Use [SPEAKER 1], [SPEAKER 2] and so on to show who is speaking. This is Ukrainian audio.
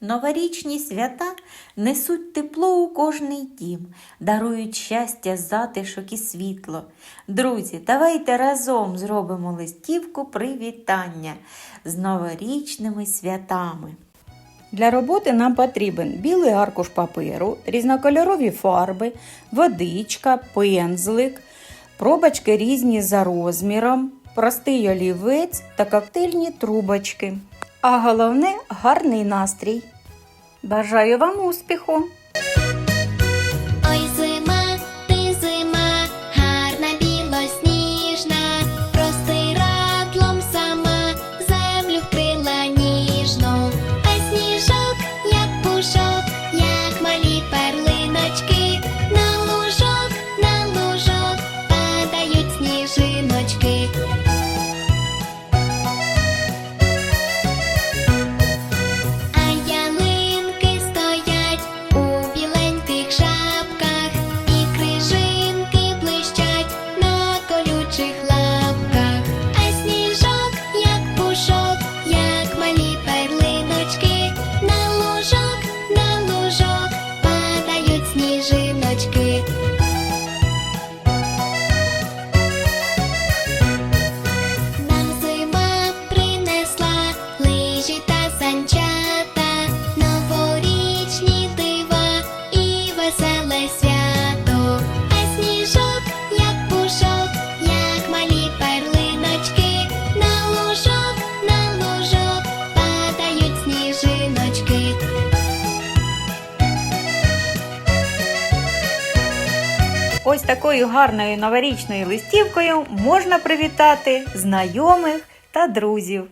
[SPEAKER 1] Новорічні свята несуть тепло у кожний дім, дарують щастя, затишок і світло. Друзі, давайте разом зробимо листівку привітання з новорічними святами.
[SPEAKER 2] Для роботи нам потрібен білий аркуш паперу, різнокольорові фарби, водичка, пензлик, пробочки різні за розміром, простий олівець та коктейльні трубочки. А головне гарний настрій. Бажаю вам успіху!
[SPEAKER 3] Ой, зима, ти зима, гарна білосніжна, простирадлом сама, землю вкрила ніжно, а сніжок, як пушок, як малі перлиночки, на лужок, на лужок падають сніжиночки. Лижі санчата, новорічні дива і веселе свято. А сніжок, як пушок, як малі перлиночки, на лужок, на лужок падають сніжиночки.
[SPEAKER 2] Ось такою гарною новорічною листівкою можна привітати знайомих та друзів.